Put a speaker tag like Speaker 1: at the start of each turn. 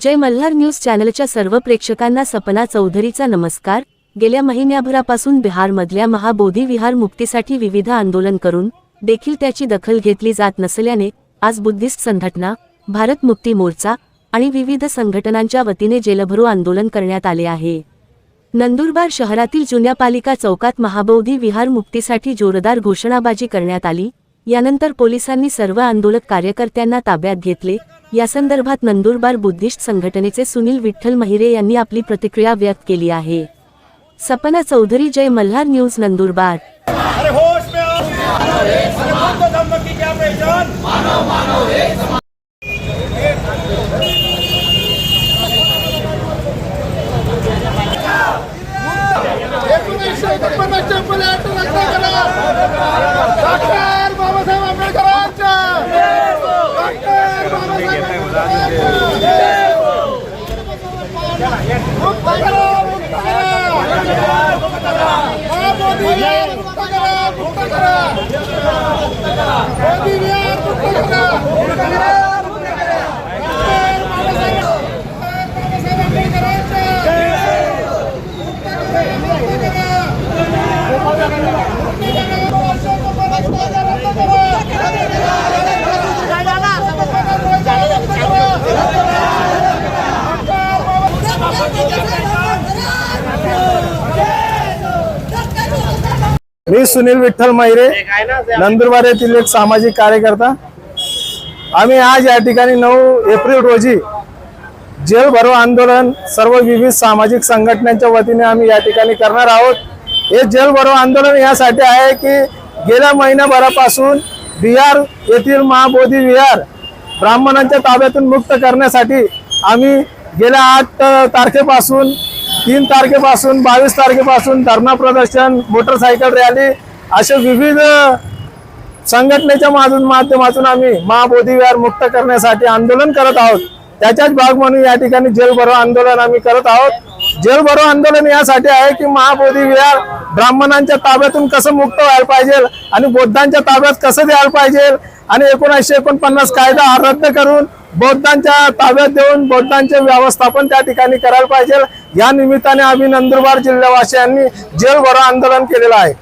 Speaker 1: जय Malhar news चॅनलच्या सर्व प्रेक्षकांना सपना चौधरीचा नमस्कार. गेल्या महिन्याभरापासून बिहारमधल्या महाबोधी विहार मुक्तीसाठी विविध आंदोलन करून देखील त्याची दखल घेतली जात नसल्याने आज बुद्धिस्ट संघटना भारत मुक्ती मोर्चा आणि विविध संघटनांच्या वतीने जेलभरो आंदोलन करण्यात आले आहे. नंदुरबार शहरातील जुन्या पालिका चौकात महाबोधी विहार मुक्तीसाठी जोरदार घोषणाबाजी करण्यात आली. यानंतर पोलिसांनी सर्व आंदोलक कार्यकर्त्यांना ताब्यात घेतले. यासंदर्भात नंदुरबार बुद्धिस्ट संघटनेचे सुनील विठ्ठल महिरे यांनी आपली प्रतिक्रिया व्यक्त केली आहे. सपना चौधरी जय मल्हार न्यूज नंदुरबार.
Speaker 2: अरे
Speaker 3: हा मुक्त करा मुक्त करा
Speaker 4: मी सुनील विठ्ठल मैरे नंदुरबार येथील एक सामाजिक कार्यकर्ता. आम्ही आज या ठिकाणी नऊ एप्रिल रोजी जेल भरो आंदोलन सर्व विविध सामाजिक संघटनांच्या वतीने आम्ही या ठिकाणी करणार आहोत. हे जेल भरो आंदोलन यासाठी आहे की गेल्या महिन्याभरापासून बिहार येथील महाबोधी विहार ब्राह्मणांच्या ताब्यातून मुक्त करण्यासाठी आम्ही गेल्या आठ तारखेपासून तीन तारखेपासून बावीस तारखेपासून धरणा प्रदर्शन मोटरसायकल रॅली असे विविध संघटनेच्या माधून माध्यमातून आम्ही महाबोधी विहार मुक्त करण्यासाठी आंदोलन करत आहोत. त्याच्याच भाग म्हणून या ठिकाणी जेल भरो आंदोलन आम्ही करत आहोत. जेल भरो आंदोलन यासाठी आहे की महाबोधी विहार ब्राह्मणांच्या ताब्यातून कसं मुक्त व्हायला पाहिजे आणि बौद्धांच्या ताब्यात कसं द्यायला पाहिजे आणि एकोणीसशे एकोणपन्नास कायदा रद्द करून बौद्धांच्या ताब्यात देऊन बौद्धांचे व्यवस्थापन त्या ठिकाणी करायला पाहिजे. या निमित्ताने आम्ही नंदुरबार जिल्हावासियांनी जेल भरो आंदोलन केलेलं आहे.